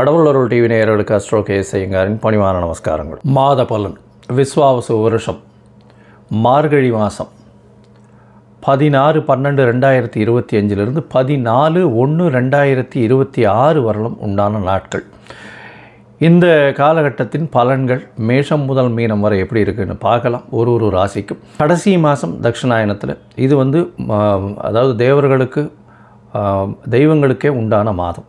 கடவுளருள் TV நேயர்களுக்கு astro K பணிவான நமஸ்காரங்கள். மாத பலன் விஸ்வாவசு வருஷம் மார்கழி மாதம் பதினாறு பன்னெண்டு ரெண்டாயிரத்தி இருபத்தி அஞ்சிலிருந்து பதினாலு ஒன்று ரெண்டாயிரத்தி இருபத்தி ஆறு வரலும் உண்டான நாட்கள். இந்த காலகட்டத்தின் பலன்கள் மேஷம் முதல் மீனம் வரை எப்படி இருக்குன்னு பார்க்கலாம். ஒரு ஒரு ராசிக்கும். கடைசி மாதம் தட்சிணாயனத்தில். இது வந்து அதாவது தேவர்களுக்கு தெய்வங்களுக்கே உண்டான மாதம்.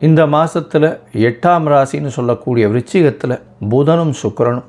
இந்த மாதத்தில் எட்டாம் ராசின்னு சொல்லக்கூடிய விருச்சிகத்தில் புதனும் சுக்கரனும்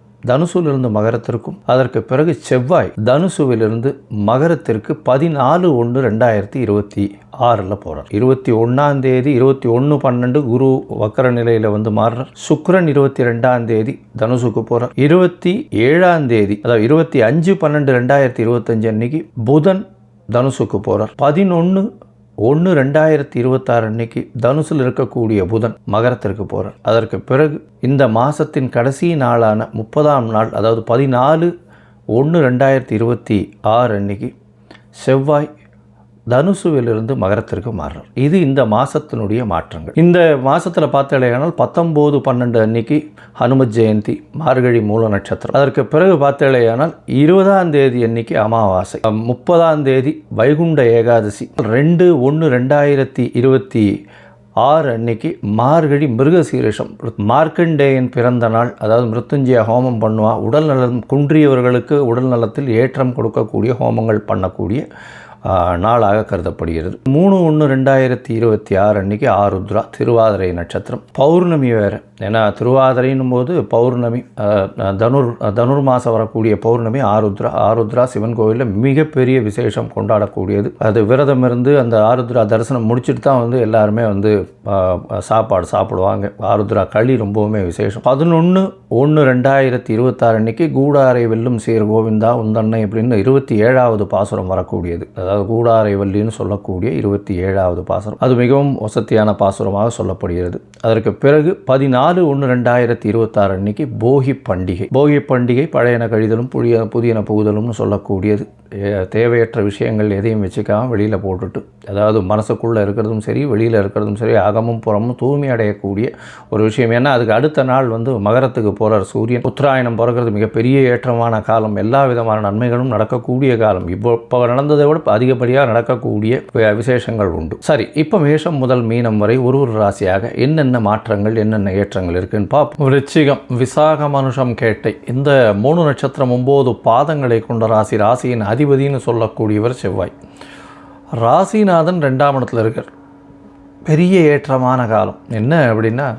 தனுசுவிலிருந்து மகரத்திற்கும் அதற்கு பிறகு செவ்வாய் தனுசுவிலிருந்து மகரத்திற்கு பதினாலு ஒன்று ரெண்டாயிரத்தி இருபத்தி ஆறில் போகிறார் இருபத்தி ஒன்றாம் தேதி இருபத்தி ஒன்று பன்னெண்டு குரு வக்கர நிலையில் வந்து மாறுறார். சுக்ரன் இருபத்தி ரெண்டாம் தேதி தனுசுக்கு போகிறார் இருபத்தி ஏழாம் தேதி அதாவது இருபத்தி அஞ்சு பன்னெண்டு ரெண்டாயிரத்தி இருபத்தஞ்சு அன்னைக்கு புதன் தனுசுக்கு போகிறார் பதினொன்று ஒன்று ரெண்டாயிரத்தி இருபத்தாறு அன்னைக்கு தனுசில் இருக்கக்கூடிய புதன் மகரத்திற்கு போகிறார் அதற்கு பிறகு இந்த மாதத்தின் கடைசி நாளான முப்பதாம் நாள் அதாவது பதினாலு ஒன்று ரெண்டாயிரத்தி இருபத்தி ஆறு அன்னைக்கு செவ்வாய் தனுசுவிலிருந்து மகரத்திற்கு மாறுறார். இது இந்த மாதத்தினுடைய மாற்றங்கள். இந்த மாதத்தில் பார்த்தேனால் பத்தொம்போது பன்னெண்டு அன்னைக்கு ஹனுமத் ஜெயந்தி மார்கழி மூல நட்சத்திரம். அதற்கு பிறகு பார்த்தேனால் இருபதாம் தேதி அன்னைக்கு அமாவாசை. முப்பதாம் தேதி வைகுண்ட ஏகாதசி. ரெண்டு ஒன்று ரெண்டாயிரத்தி இருபத்தி ஆறு அன்னைக்கு மார்கழி மிருகசீரிஷம். மார்க்கண்டேயன் பிறந்த நாள் அதாவது மிருத்துஞ்சய ஹோமம் பண்ணுவா உடல் நலம் குன்றியவர்களுக்கு உடல் நலத்தில் ஏற்றம் கொடுக்கக்கூடிய ஹோமங்கள் பண்ணக்கூடிய நாளாக கருதப்படுகிறது. மூணு ஒன்று ரெண்டாயிரத்தி இருபத்தி ஆறு அன்னைக்கு ஆருத்ரா திருவாதிரை நட்சத்திரம். பௌர்ணமி வேறு. ஏன்னா திருவாதிரைன்னும் போது பௌர்ணமி தனுர் தனுர் மாதம் வரக்கூடிய பௌர்ணமி ஆருத்ரா ஆருத்ரா சிவன் கோவிலில் மிகப்பெரிய விசேஷம் கொண்டாடக்கூடியது. அது விரதம் இருந்து அந்த ஆருத்ரா தரிசனம் முடிச்சுட்டு தான் வந்து எல்லாருமே வந்து சாப்பாடு சாப்பிடுவாங்க. ஆருத்ரா களி ரொம்பவுமே விசேஷம். பதினொன்று ஒன்று ரெண்டாயிரத்தி இருபத்தாறு அன்னைக்கு கூடாரை வெல்லும் சீர் கோவிந்தா உந்தன்னை அப்படின்னு இருபத்தி ஏழாவது பாசுரம் வரக்கூடியது. அதாவது கூடாரை வல்லின்னு சொல்லக்கூடிய இருபத்தி ஏழாவது பாசுரம். அது மிகவும் வசதியான பாசுரமாக சொல்லப்படுகிறது. அதற்கு பிறகு பதினாறு நாலு ஒன்று ரெண்டாயிரத்தி இருபத்தாறு அன்னைக்கு போகி பண்டிகை. போகி பண்டிகை பழையன கழிதலும் புதிய புதியன புகுதலும்னு சொல்லக்கூடியது. தேவையற்ற விஷயங்கள் எதையும் வச்சுக்காம வெளியில் போட்டுட்டு அதாவது மனசுக்குள்ளே இருக்கிறதும் சரி வெளியில் இருக்கிறதும் சரி அகமும் புறமும் தூய்மை அடையக்கூடிய ஒரு விஷயம். ஏன்னா அதுக்கு அடுத்த நாள் வந்து மகரத்துக்கு போகிறார் சூரியன். உத்தராயணம் பிறக்கிறது மிகப்பெரிய ஏற்றமான காலம். எல்லா விதமான நன்மைகளும் நடக்கக்கூடிய காலம். இப்போ இப்போ நடந்ததை விட அதிகப்படியாக நடக்கக்கூடிய விசேஷங்கள் உண்டு. சரி இப்போ மேஷம் முதல் மீனம் வரை ஒரு ஒரு ராசியாக என்னென்ன மாற்றங்கள் என்னென்ன ஏற்றங்கள்? இருக்குன்னு பார்ப்போம் விருச்சிகம் விசாக மனுஷம் கேட்டை. இந்த மூணு நட்சத்திரம் ஒம்பது பாதங்களை கொண்ட ராசி ராசியின் அதிபதின்னு சொல்லக்கூடியவர் செவ்வாய். ராசிநாதன் ரெண்டாம் இடத்துல இருக்கார். பெரிய ஏற்றமான காலம். என்ன அப்படின்னா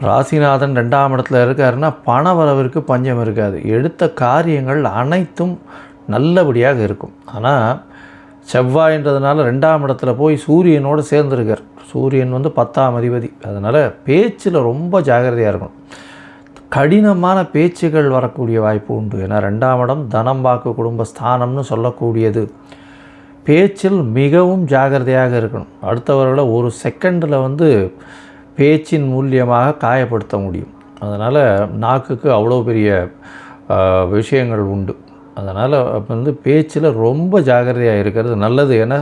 ராசிநாதன் ரெண்டாம் இடத்துல இருக்காருன்னா பண வரவிற்கு பஞ்சம் இருக்காது. எடுத்த காரியங்கள் அனைத்தும் நல்லபடியாக இருக்கும். ஆனால் செவ்வாய்ன்றதுனால ரெண்டாம் இடத்துல போய் சூரியனோடு சேர்ந்துருக்கார். சூரியன் வந்து பத்தாம் அதிபதி. அதனால் பேச்சில் ரொம்ப ஜாகிரதையாக இருக்கணும். கடினமான பேச்சுகள் வரக்கூடிய வாய்ப்பு உண்டு. ஏன்னா ரெண்டாம் இடம் தனம் வாக்கு குடும்ப ஸ்தானம்னு சொல்லக்கூடியது. பேச்சில் மிகவும் ஜாகிரதையாக இருக்கணும். அடுத்தவர்களை ஒரு செகண்டில் வந்து பேச்சின் மூலியமாக காயப்படுத்த முடியும். அதனால் நாக்குக்கு அவ்வளோ பெரிய விஷயங்கள் உண்டு. அதனால் அப்போ வந்து பேச்சில் ரொம்ப ஜாகிரதையாக இருக்கிறது நல்லது. ஏன்னா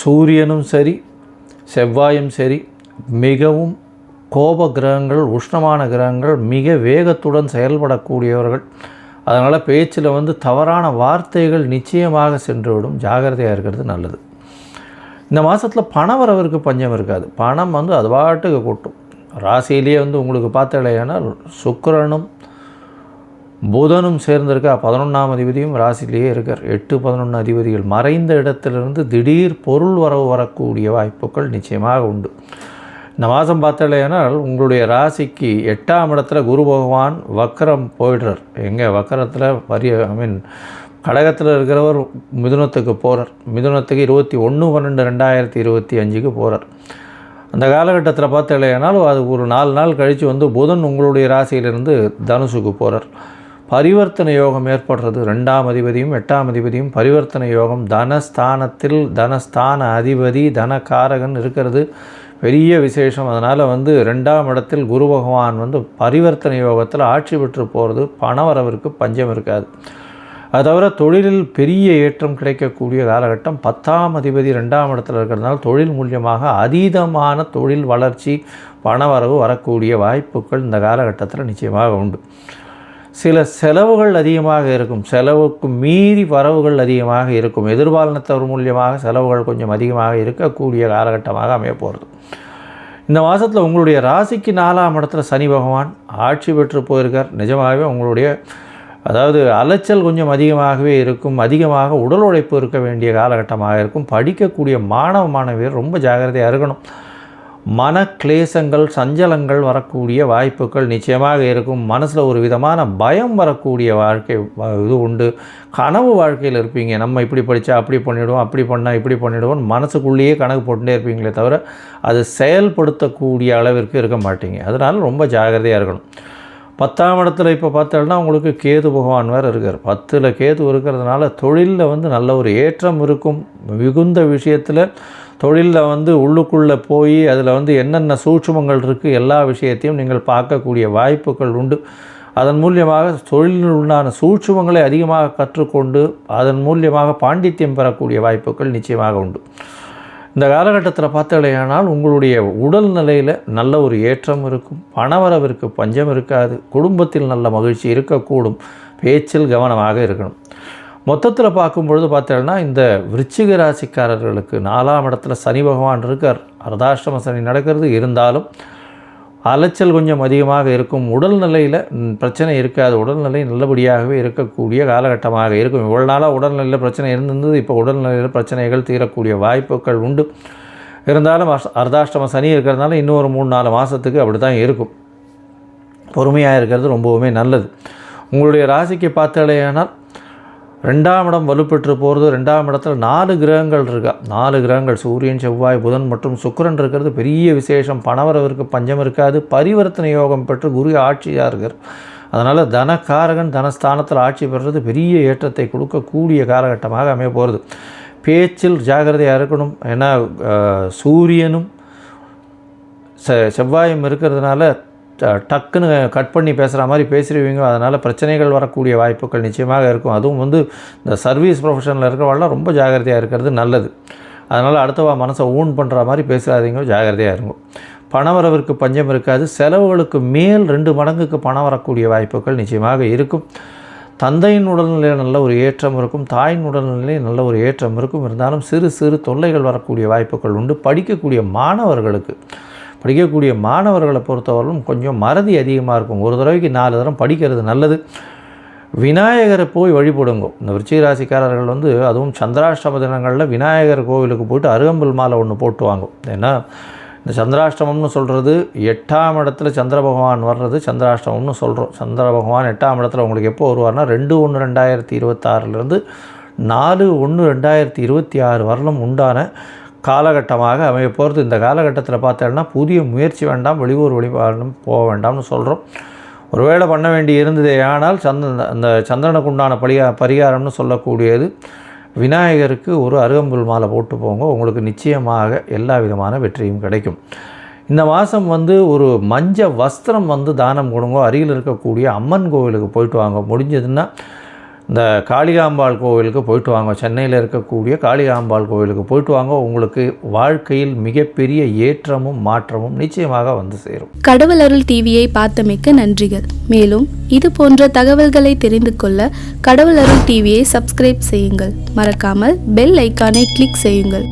சூரியனும் சரி செவ்வாயும் சரி மிகவும் கோப கிரகங்கள் உஷ்ணமான கிரகங்கள் மிக வேகத்துடன் செயல்படக்கூடியவர்கள். அதனால் பேச்சில் வந்து தவறான வார்த்தைகள் நிச்சயமாக சென்றுவிடும். ஜாகிரதையாக இருக்கிறது நல்லது. இந்த மாதத்தில் வரவருக்கு பஞ்சம் இருக்காது. பணம் வந்து அது பாட்டுக்கு கொட்டும். ராசியிலேயே வந்து உங்களுக்கு பார்த்தலையானால் சுக்கிரனும் புதனும் சேர்ந்திருக்கா பதினொன்றாம் அதிபதியும் ராசிலேயே இருக்கார். எட்டு பதினொன்று அதிபதிகள் மறைந்த இடத்திலிருந்து திடீர் பொருள் வரவு வரக்கூடிய வாய்ப்புகள் நிச்சயமாக உண்டு. இந்த மாதம் பார்த்தலையானால் உங்களுடைய ராசிக்கு எட்டாம் இடத்துல குரு பகவான் வக்கரம் போயிடுறார். எங்கே? வக்கரத்தில் பரிய ஐ மீன் கடகத்தில் இருக்கிறவர் மிதுனத்துக்கு போகிறார் மிதுனத்துக்கு இருபத்தி ஒன்று பன்னெண்டு ரெண்டாயிரத்தி இருபத்தி அஞ்சுக்கு போகிறார் அந்த காலகட்டத்தில் பார்த்தலையானால் அது ஒரு நாலு நாள் கழித்து வந்து புதன் உங்களுடைய ராசியிலிருந்து தனுசுக்கு போகிறார் பரிவர்த்தனை யோகம் ஏற்படுறது. ரெண்டாம் அதிபதியும் எட்டாம் அதிபதியும் பரிவர்த்தனை யோகம். தனஸ்தானத்தில் தனஸ்தான அதிபதி தனகாரகன் இருக்கிறது. பெரிய விசேஷம். அதனால் வந்து ரெண்டாம் இடத்தில் குரு பகவான் வந்து பரிவர்த்தனை யோகத்தில் ஆட்சி பெற்று போகிறது பணவரவிற்கு பஞ்சம் இருக்காது. அது தவிர தொழிலில் பெரிய ஏற்றம் கிடைக்கக்கூடிய காலகட்டம் பத்தாம் அதிபதி ரெண்டாம் இடத்துல இருக்கிறதுனால தொழில் மூலியமாக அதீதமான தொழில் வளர்ச்சி பணவரவு வரக்கூடிய வாய்ப்புகள் இந்த காலகட்டத்தில் நிச்சயமாக உண்டு. சில செலவுகள் அதிகமாக இருக்கும். செலவுக்கு மீறி வரவுகள் அதிகமாக இருக்கும். எதிர்பாலனத்தவர் மூலியமாக செலவுகள் கொஞ்சம் அதிகமாக இருக்கக்கூடிய காலகட்டமாக அமையப்போகிறது இந்த மாதத்தில் உங்களுடைய ராசிக்கு நாலாம் இடத்துல சனி பகவான் ஆட்சி பெற்று போயிருக்கார். நிஜமாகவே உங்களுடைய அதாவது அலைச்சல் கொஞ்சம் அதிகமாகவே இருக்கும். அதிகமாக உடல் உழைப்பு இருக்க வேண்டிய காலகட்டமாக இருக்கும். படிக்கக்கூடிய மாணவ மாணவியர் ரொம்ப ஜாகிரதையாக இருக்கணும். மன கிளேசங்கள் சஞ்சலங்கள் வரக்கூடிய வாய்ப்புகள் நிச்சயமாக இருக்கும். மனசில் ஒரு விதமான பயம் வரக்கூடிய வாழ்க்கை இது உண்டு. கனவு வாழ்க்கையில் இருப்பீங்க. நம்ம இப்படி படித்தா அப்படி பண்ணிவிடுவோம் அப்படி பண்ணால் இப்படி பண்ணிவிடுவோம் மனசுக்குள்ளேயே கணக்கு போட்டுட்டே இருப்பீங்களே தவிர அது செயல்படுத்தக்கூடிய அளவிற்கு இருக்க மாட்டீங்க. அதனால் ரொம்ப ஜாகிரதையாக இருக்கணும். பத்தாம் இடத்துல இப்போ பார்த்தோம்னா உங்களுக்கு கேது பகவான் வேறு இருக்கார். பத்தில் கேது இருக்கிறதுனால தொழிலில் வந்து நல்ல ஒரு ஏற்றம் இருக்கும். மிகுந்த விஷயத்தில் தொழிலில் வந்து உள்ளுக்குள்ளே போய் அதில் வந்து என்னென்ன சூட்சுமங்கள் இருக்குது எல்லா விஷயத்தையும் நீங்கள் பார்க்கக்கூடிய வாய்ப்புகள் உண்டு. அதன் மூலியமாக தொழிலில் உண்டான சூட்சுமங்களை அதிகமாக கற்றுக்கொண்டு அதன் மூலியமாக பாண்டித்யம் பெறக்கூடிய வாய்ப்புகள் நிச்சயமாக உண்டு. இந்த காலகட்டத்தில் பார்த்தாலேயானால் உங்களுடைய உடல் நிலையில் நல்ல ஒரு ஏற்றம் இருக்கும் பணவரவிற்கு பஞ்சம் இருக்காது குடும்பத்தில் நல்ல மகிழ்ச்சி இருக்கக்கூடும் பேச்சில் கவனமாக இருக்கணும். மொத்தத்தில் பார்க்கும் பொழுது பார்த்தீங்கன்னா இந்த விருச்சிக ராசிக்காரர்களுக்கு நாலாம் இடத்துல சனி பகவான் இருக்கார். அர்தாஷ்டம சனி நடக்கிறது. இருந்தாலும் அலைச்சல் கொஞ்சம் அதிகமாக இருக்கும். உடல்நிலையில் பிரச்சனை இருக்காது. உடல்நிலை நல்லபடியாகவே இருக்கக்கூடிய காலகட்டமாக இருக்கும். இவ்வளோ நாளாக உடல்நிலையில் பிரச்சனை இருந்திருந்தது இப்போ உடல்நிலையில் பிரச்சனைகள் தீரக்கூடிய வாய்ப்புகள் உண்டு. இருந்தாலும் அர்தாஷ்டம சனி இருக்கிறதுனால இன்னும் ஒரு மூணு நாலு மாதத்துக்கு அப்படி தான் இருக்கும். பொறுமையாக இருக்கிறது ரொம்பவுமே நல்லது. உங்களுடைய ராசிக்கு பார்த்தாலேயானால் ரெண்டாம் இடம் வலுப்பெற்று போகிறது ரெண்டாம் இடத்துல நாலு கிரகங்கள் இருக்கா? நாலு கிரகங்கள் சூரியன் செவ்வாய் புதன் மற்றும் சுக்கரன் இருக்கிறது. பெரிய விசேஷம் பணவரவிற்கு பஞ்சம் இருக்காது. பரிவர்த்தனை யோகம் பெற்று குரு ஆட்சியாக இருக்கார். அதனால் தனக்காரகன் தனஸ்தானத்தில் ஆட்சி பெறுறது பெரிய ஏற்றத்தை கொடுக்கக்கூடிய காலகட்டமாக அமைய போகிறது பேச்சில் ஜாகிரதையாக இருக்கணும். ஏன்னா சூரியனும் செவ்வாயும் இருக்கிறதுனால டக்குன்னு கட் பண்ணி பேசுகிற மாதிரி பேசிடுவீங்க அதனால் பிரச்சனைகள் வரக்கூடிய வாய்ப்புகள் நிச்சயமாக இருக்கும். அதுவும் வந்து இந்த சர்வீஸ் ப்ரொஃபஷனில் இருக்கிறவங்களாம் ரொம்ப ஜாகிரதையாக இருக்கிறது நல்லது. அதனால் அடுத்தவா மனசை ஊன் பண்ணுற மாதிரி பேசுகிறாதீங்க ஜாகிரதையாக இருக்கும் பணவரவிற்கு பஞ்சம் இருக்காது. செலவுகளுக்கு மேல் ரெண்டு மடங்குக்கு பணம் வரக்கூடிய வாய்ப்புகள் நிச்சயமாக இருக்கும். தந்தையின் உடல்நிலையில் நல்ல ஒரு ஏற்றம் இருக்கும். தாயின் உடல்நிலையில் நல்ல ஒரு ஏற்றம் இருக்கும். இருந்தாலும் சிறு சிறு தொல்லைகள் வரக்கூடிய வாய்ப்புகள் உண்டு. படிக்கக்கூடிய மாணவர்களுக்கு படிக்கக்கூடிய மாணவர்களை பொறுத்தவரையும் கொஞ்சம் மறதி அதிகமாக இருக்கும். ஒரு தடவைக்கு நாலு தரம் படிக்கிறது நல்லது. விநாயகரை போய் வழிபடுங்க. இந்த விருச்சிக ராசிக்காரர்கள் வந்து அதுவும் சந்திராஷ்டம தினங்களில் விநாயகர் கோவிலுக்கு போயிட்டு அருகம்புல் மாலை ஒன்று போட்டு வாங்கும் ஏன்னா இந்த சந்திராஷ்டமம்னு சொல்கிறது எட்டாம் இடத்துல சந்திர பகவான் வர்றது சந்திராஷ்டமம்னு சொல்கிறோம் சந்திர பகவான் எட்டாம் இடத்துல உங்களுக்கு எப்போ வருவார்னா ரெண்டு ஒன்று ரெண்டாயிரத்தி இருபத்தாறுலேருந்து நாலு ஒன்று ரெண்டாயிரத்தி இருபத்தி ஆறு வரலும் உண்டான காலகட்டமாக அமைய போகிறது. இந்த காலகட்டத்தில் பார்த்தோன்னா புதிய முயற்சி வேண்டாம் வெளியூர் வழிபாடும் போக வேண்டாம்னு சொல்கிறோம் ஒருவேளை பண்ண வேண்டி இருந்ததே ஆனால் சந்த அந்த சந்திரனுக்கு உண்டான பரிகா பரிகாரம்னு சொல்லக்கூடியது விநாயகருக்கு ஒரு அருகம்புல் மாலை போட்டு போங்க. உங்களுக்கு நிச்சயமாக எல்லா விதமான வெற்றியும் கிடைக்கும். இந்த மாதம் வந்து ஒரு மஞ்ச வஸ்திரம் வந்து தானம் கொடுங்க. அருகில் இருக்கக்கூடிய அம்மன் கோவிலுக்கு போயிட்டு வாங்க. முடிஞ்சதுன்னா இந்த காளிகாம்பாள் கோவிலுக்கு போயிட்டு வாங்க. சென்னையில் இருக்கக்கூடிய காளிகாம்பாள் கோவிலுக்கு போயிட்டு வாங்க. உங்களுக்கு வாழ்க்கையில் மிகப்பெரிய ஏற்றமும் மாற்றமும் நிச்சயமாக வந்து சேரும். கடவுள் அருள் டிவியை பார்த்தமைக்க நன்றிகள். மேலும் இது போன்ற தகவல்களை தெரிந்து கொள்ள கடவுள் அருள் டிவியை சப்ஸ்கிரைப் செய்யுங்கள். மறக்காமல் பெல் ஐக்கானை கிளிக் செய்யுங்கள்.